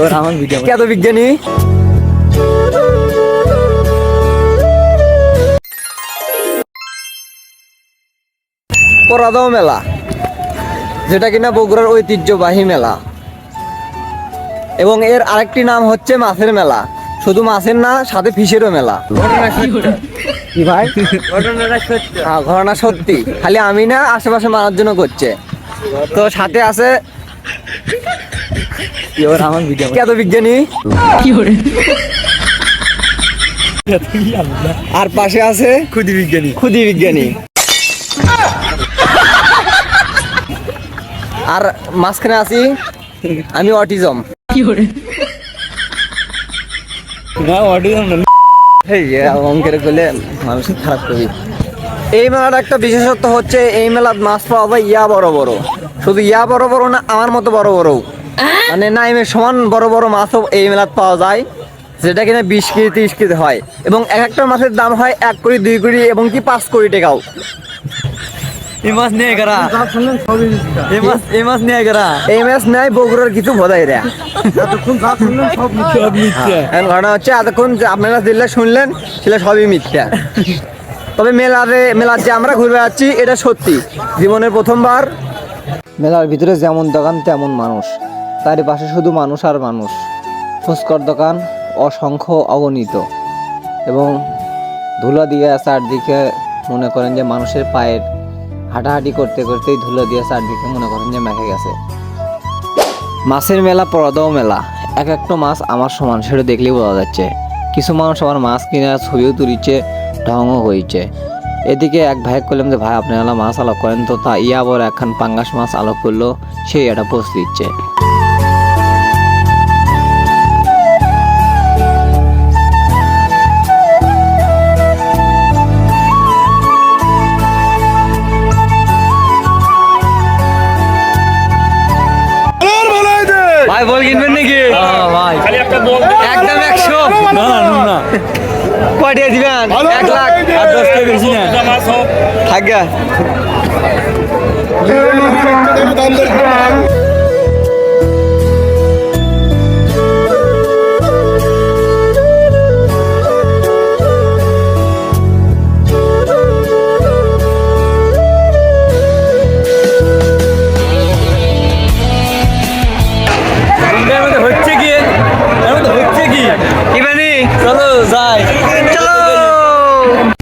এবার আমার ভিডিও কত বিজ্ঞানী? পরাদাও মেলা যেটা কিনা বগুড়ার ঐতিহ্যবাহী মেলা। এবং এর আরেকটি নাম হচ্ছে মাছের মেলা। শুধু মাছের না সাথে ফিশেরও মেলা। কি ভাই? হ্যাঁ, ঘটনা সত্যি। খালি আমি না আশেপাশে মানার জন্য করছে। তো সাথে আছে এবার আমার ভিডিও কত বিজ্ঞানী? আর পাশে আছে? খুদি বিজ্ঞানী। ক্ষুদি বিজ্ঞানী। আর মাঝখানে আছি আমি অটিজম। না অডিও না। এই অঙ্কের করলে মানুষ খারাপ করি। এই মেলার একটা বিশেষত্ব হচ্ছে এই মেলার মাছ পাওয়া যায় ইয়া বড় বড়। শুধু ইয়া বড় বড় না আমার মতো বড় বড় মানে নাইমের সমান বড় বড় মাছও এই মেলাত পাওয়া যায় যেটা কিনা বিশ কেজি তিরিশ কেজি হয়। এবং এক একটা মাছের দাম হয় এক কোটি দুই কোটি এবং কি পাঁচ কোটি টাকাও। এই মাছ নিয়ে করা এই মাছ এই মাছ নিয়ে করা এই মাছ নেয় বগুড়ার কিছু বোধাই রে সব মিথ্যা। এখন ঘটনা হচ্ছে এতক্ষণ যে আপনারা যেগুলো শুনলেন সেটা সবই মিথ্যা। তবে মেলারে মেলার যে আমরা ঘুরে যাচ্ছি এটা সত্যি। জীবনের প্রথমবার। মেলার ভিতরে যেমন দোকান তেমন মানুষ। তার পাশে শুধু মানুষ আর মানুষ। ফুচকার দোকান অসংখ্য অগণিত এবং ধুলা দিয়ে চারদিকে মনে করেন যে মানুষের পায়ের হাঁটাহাঁটি করতে করতেই ধুলো দিয়ে চারদিকে মনে করেন যে মেখে গেছে। মাছের মেলা পরদাও মেলা। এক একটা মাছ আমার সমান সেটা দেখলেই বোঝা যাচ্ছে। কিছু মানুষ আমার মাছ কিনে ছবিও তুলিছে ঢংও হয়েছে এদিকে এক ভাই করলাম যে, ভাই, আপনি মাছ আলোক করেন। তো তা ইয়া আবার একখান পাঙ্গাস মাছ আলোক করল, সেই একটা পোস্ট দিচ্ছে। ভাই বল কিনবেন নাকি? ভাই। একদম একশো। না না না কয়টা দিবেন। এক লাখ। আর দশ টাকা বেশি না। থাকা Bye! Ciao!